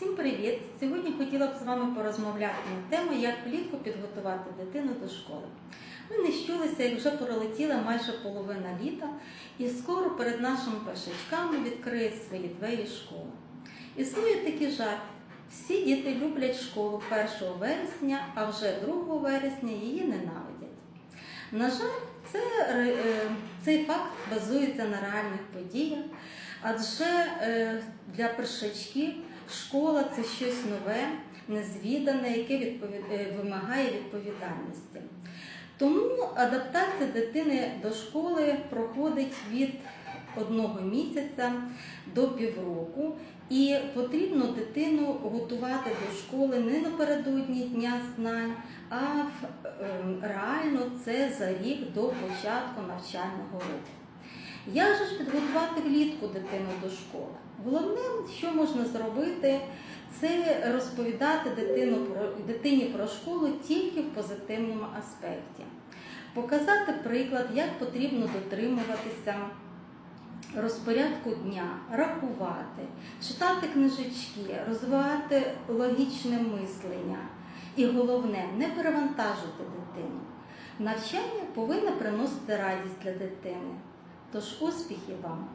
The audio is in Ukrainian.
Всім привіт! Сьогодні хотіла б з вами порозмовляти на тему, як влітку підготувати дитину до школи. Ми не щулися, як вже пролетіла майже половина літа, і скоро перед нашими першачками відкриють свої двері школи. Існує такий жарт. Всі діти люблять школу 1 вересня, а вже 2 вересня її ненавидять. На жаль, це, е, цей факт базується на реальних подіях, адже е, для першачків школа це щось нове, незвідане, яке відповід... е, вимагає відповідальності. Тому адаптація дитини до школи проходить від одного місяця до півроку, і потрібно дитину готувати до школи не напередодні дня знань, а ем, реально це за рік до початку навчального року. Як же ж підготувати влітку дитину до школи? Головне, що можна зробити, це розповідати дитину про, дитині про школу тільки в позитивному аспекті. Показати приклад, як потрібно дотримуватися розпорядку дня, рахувати, читати книжечки, розвивати логічне мислення. І головне, не перевантажувати дитину. Навчання повинно приносити радість для дитини. Тож успіхів вам!